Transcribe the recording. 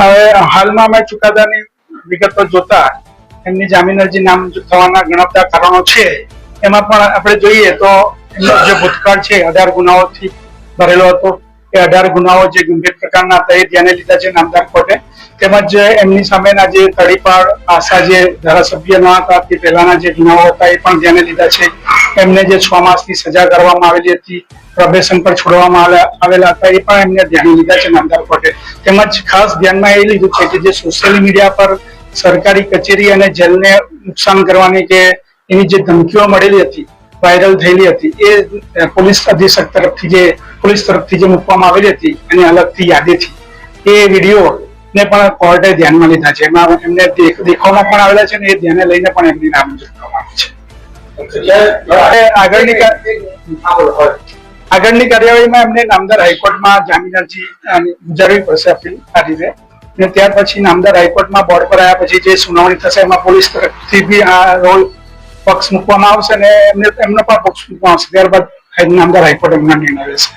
હવે હાલમાં અમે ચુકાદાની વિગતો જોતા એમની જામીન અરજી નામંજૂર થવાના ઘણા બધા કારણો છે. એમાં પણ આપણે જોઈએ તો એમનો જે ભૂતકાળ છે, અઢાર ગુનાઓથી ભરેલો હતો. એ અઢાર ગુનાઓ જે ગંભીર પ્રકારના હતા, એ ધ્યાને લીધા છે નામદાર કોર્ટે. તેમજ એમની સામેના જે તળીપાળ આશા જે ધારાસભ્ય ન હતા, તે પહેલાના જે ગુનાઓ હતા, એ પણ ધ્યાને લીધા છે. એમને જે છ માસની સજા કરવામાં આવેલી હતી, પ્રોબેશન પર છોડવામાં આવેલા- હતા, એ પણ એમને ધ્યાને લીધા છે નામદાર કોર્ટે. તેમજ ખાસ ધ્યાનમાં એ લીધું છે કે જે સોશિયલ મીડિયા પર સરકારી કચેરી અને જેલને નુકસાન કરવાની કે એની જે ધમકીઓ મળેલી હતી વાયરલ થયેલી હતી, એ પોલીસ અધિક્ષક તરફથી જે પોલીસ તરફથી જે મૂકવામાં આવેલી હતી, એની અલગથી યાદીથી એ વીડિયો ને પણ કોર્ટે ધ્યાનમાં લીધા છે. એમાં એમને દેખવામાં પણ આવેલા છે ને એ ધ્યાને લઈને પણ એમની નામંજૂર આગળની આગળની કાર્યવાહીમાં એમને નામદાર હાઈકોર્ટમાં જામીન અરજી ગુજારવી પડશે અપીલ આ રીતે ત્યાર પછી નામદાર હાઈકોર્ટમાં બોર્ડ પર આવ્યા પછી જે સુનાવણી થશે એમાં પોલીસ તરફથી બી આ રોલ પક્ષ મૂકવામાં આવશે અને એમને એમનો પણ પક્ષ મૂકવામાં આવશે. ત્યારબાદ નામદાર હાઈકોર્ટ એમના નિર્ણય લેશે.